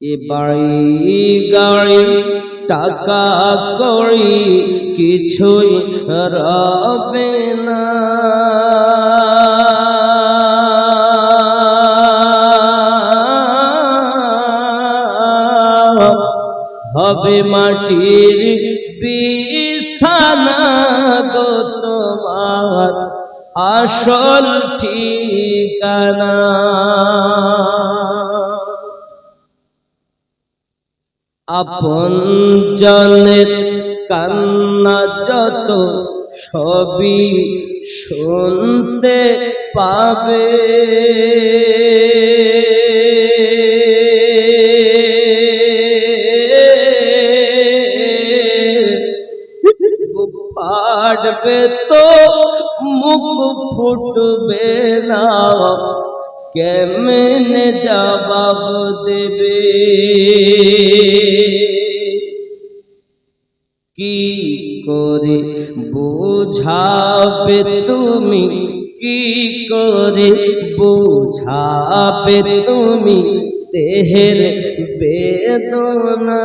এ বাড়ি গাড়ি টাকা করি কিছুই রবে না। হবে মাটির বিছানা গো তোমার আসল ঠিকানা। আপন জনের কান্না যত সবই শুনতে পাবে। ফাটবে তো মুখ ফুটবে না। কেমনে জবাব দেবে? কি করে বোঝাবে তুমি? কি করে বোঝাবে তুমি? দেহের বেদনা।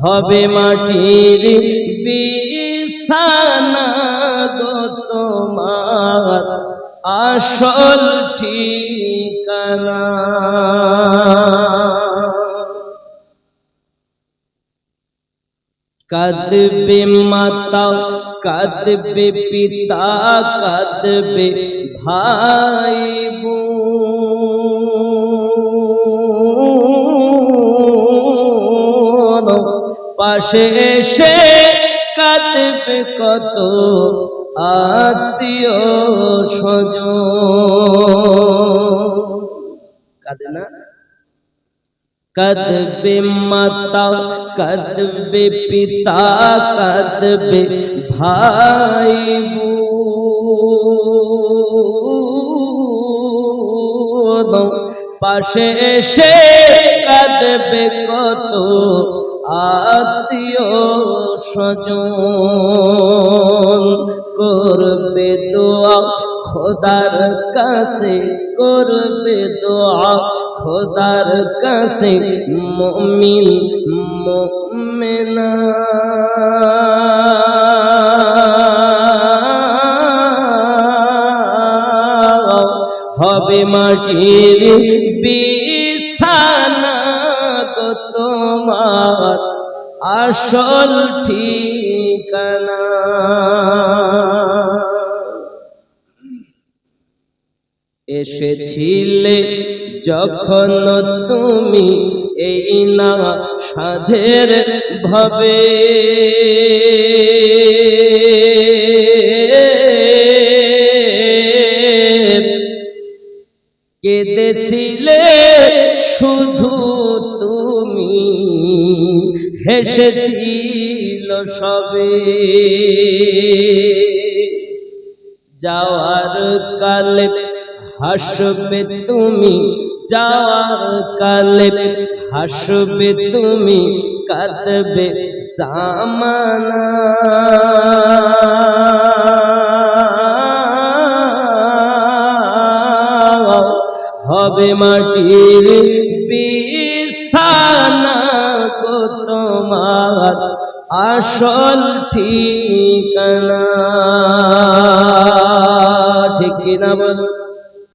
হবে মাটির বিছানা গো তোমার আসল ঠিকানা। কাঁদবে মাতা কাঁদবে পিতা কাঁদবে ভাই বোন পাশে এসে কাঁদবে কত আত্মীয় স্বজন। কাঁদে না? কদবে মাতা, কদবে পিতা, কদবে ভাই পাশে এসে কদবে কত আত্মীয় স্বজন করবে দোয়া, খোদার কাছে করবে দোয়া, খোদার কাছে মমিন, মমিনা। হবে মাটির বিছানা। তোমার আসল ঠিকানা। এসেছিলে যখন তুমি এই না সাধের ভাবে। কেঁদেছিলে শুধু হেসেছিল সবে। যাওয়ার কালে হাসবে তুমি, যাওয়ার কালে হাসবে তুমি, কাঁদবে সামানা হবে মাটির বিছানা আসল ঠিকানা ঠিক না বলো?